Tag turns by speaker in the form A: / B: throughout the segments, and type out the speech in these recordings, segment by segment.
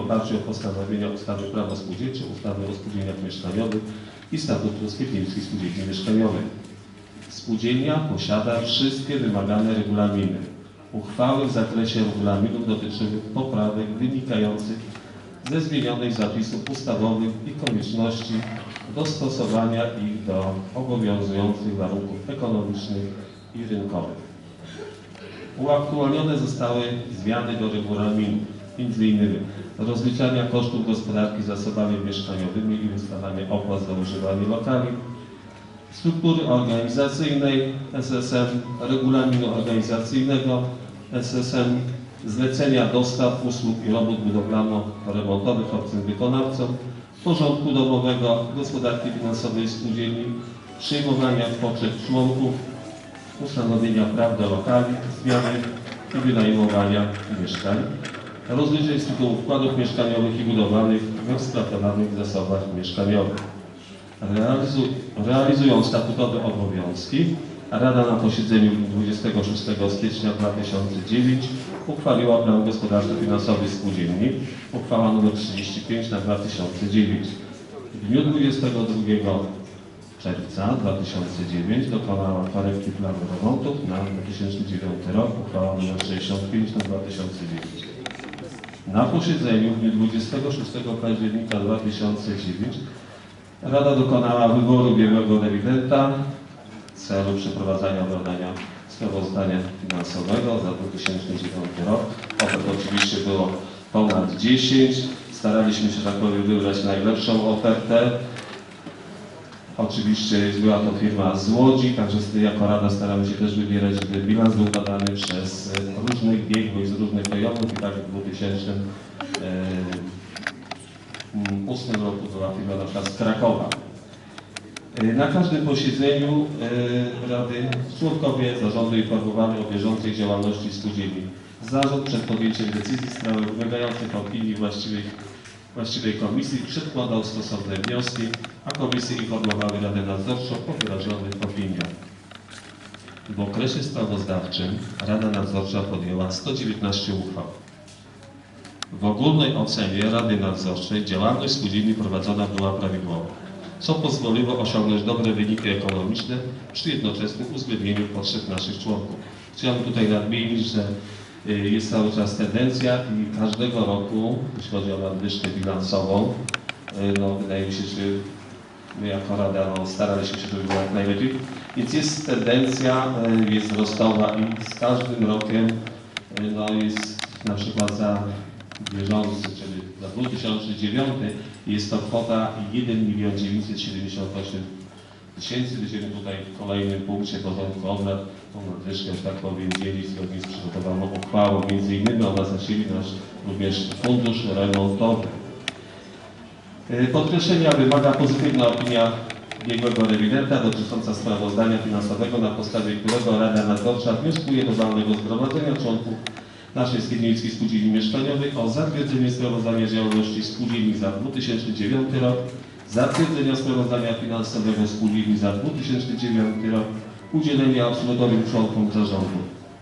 A: oparciu o postanowienia ustawy Prawo Spółdzielcze, ustawy o spółdzielniach mieszkaniowych i statutu Spółdzielskiej Spółdzielni Mieszkaniowej. Spółdzielnia posiada wszystkie wymagane regulaminy. Uchwały w zakresie regulaminów dotyczyły poprawek wynikających ze zmienionych zapisów ustawowych i konieczności dostosowania ich do obowiązujących warunków ekonomicznych i rynkowych. Uaktualnione zostały zmiany do regulaminu, m.in. rozliczania kosztów gospodarki zasobami mieszkaniowymi i ustalania opłat za używanie lokali, struktury organizacyjnej SSM, regulaminu organizacyjnego SSM, zlecenia dostaw, usług i robót budowlano-remontowych obcym wykonawcom, porządku domowego, gospodarki finansowej spółdzielni, przyjmowania potrzeb członków, ustanowienia praw do lokali, zmiany i wynajmowania mieszkań, rozliczeń z tytułu wkładów mieszkaniowych i budowlanych w eksploatowanych zasobach mieszkaniowych. Realizu, realizując statutowe obowiązki, Rada na posiedzeniu 26 stycznia 2009 uchwaliła plan gospodarczy finansowy spółdzielni, uchwała nr 35 na 2009. W dniu 22 czerwca 2009 dokonała korekty planu remontów na 2009 rok, uchwała nr 65 na 2009. Na posiedzeniu w dniu 26 października 2009 Rada dokonała wyboru biegłego rewidenta w celu przeprowadzania badania sprawozdania finansowego za 2009 rok. Ofert oczywiście było ponad 10. Staraliśmy się, tak powiem, wybrać najlepszą ofertę. Oczywiście była to firma z Łodzi, także jako Rada staramy się też wybierać, bilans był badany przez e, różnych biegłych z różnych rejonów i tak w 2008 roku była firma na przykład z Krakowa. E, Na każdym posiedzeniu e, Rady członkowie zarządu informowali o bieżącej działalności spółdzielni. Zarząd przed podjęciem decyzji w sprawie wymagających opinii właściwej, właściwej komisji przedkładał stosowne wnioski, a komisje informowały Radę Nadzorczą o wyrażonych opiniach. W okresie sprawozdawczym Rada Nadzorcza podjęła 119 uchwał. W ogólnej ocenie Rady Nadzorczej działalność spółdzielni prowadzona była prawidłowo, co pozwoliło osiągnąć dobre wyniki ekonomiczne przy jednoczesnym uwzględnieniu potrzeb naszych członków. Chciałbym tutaj nadmienić, że jest cały czas tendencja i każdego roku, jeśli chodzi o nadwyżkę bilansową, y, no wydaje mi się, że my jako Rada no, staraliśmy się, żeby było jak najlepiej, więc jest tendencja, y, jest wzrostowa i z każdym rokiem y, no, jest na przykład za bieżący, czyli za 2009 jest to kwota 1 milion 978 tysięcy. Będziemy tutaj w kolejnym punkcie porządku obrad tą nadwyżkę, że tak powiem, dzielić zgodnie z przygotowaną uchwałą. Między innymi ona zasili nasz również fundusz remontowy. E, Podkreślenia wymaga pozytywna opinia biegłego rewidenta dotycząca sprawozdania finansowego, na podstawie którego Rada Nadzorcza wnioskuje do walnego zgromadzenia członków naszej Skierniewskiej Spółdzielni Mieszkaniowej o zatwierdzenie sprawozdania działalności spółdzielni za 2009 rok, zatwierdzenia sprawozdania finansowego spółdzielni za 2009 rok, udzielenia absolutorium członkom zarządu.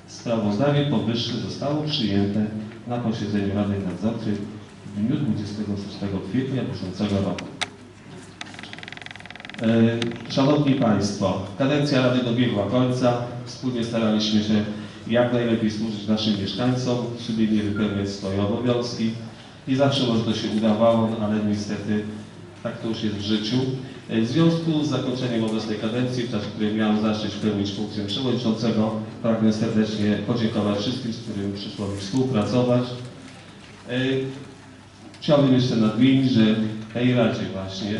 A: Sprawozdanie powyższe zostało przyjęte na posiedzeniu Rady Nadzorczej w dniu 26 kwietnia bieżącego roku. E, Szanowni Państwo, kadencja Rady dobiegła końca. Wspólnie staraliśmy się jak najlepiej służyć naszym mieszkańcom, sumiennie wypełniać swoje obowiązki. Nie zawsze może to się udawało, ale niestety tak to już jest w życiu. E, W związku z zakończeniem obecnej kadencji, w czasie której miałem zaszczyt pełnić funkcję przewodniczącego, pragnę serdecznie podziękować wszystkim, z którymi przyszło mi współpracować. E, Chciałbym jeszcze nadmienić, że tej Radzie właśnie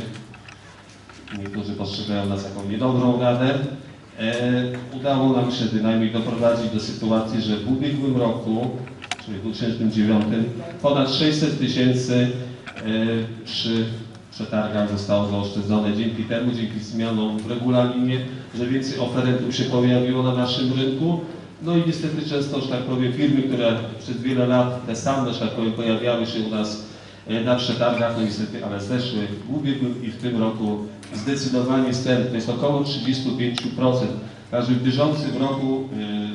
A: niektórzy postrzegają nas jako niedobrą radę. E, udało nam się bynajmniej doprowadzić do sytuacji, że w ubiegłym roku, czyli w 2009, ponad 600 tysięcy przy przetargach zostało zaoszczędzone dzięki temu, dzięki zmianom w regulaminie, że więcej oferentów się pojawiło na naszym rynku. No i niestety często, że tak powiem, firmy, które przez wiele lat te same, że tak powiem, pojawiały się u nas e, na przetargach, no niestety, ale zeszły w ubiegłym i w tym roku zdecydowanie wstęp, to jest około 35%. Także w bieżącym roku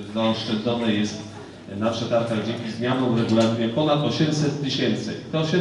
A: e, zaoszczędzone jest na przetargach dzięki zmianom w regulaminie ponad 800 tysięcy. Te 800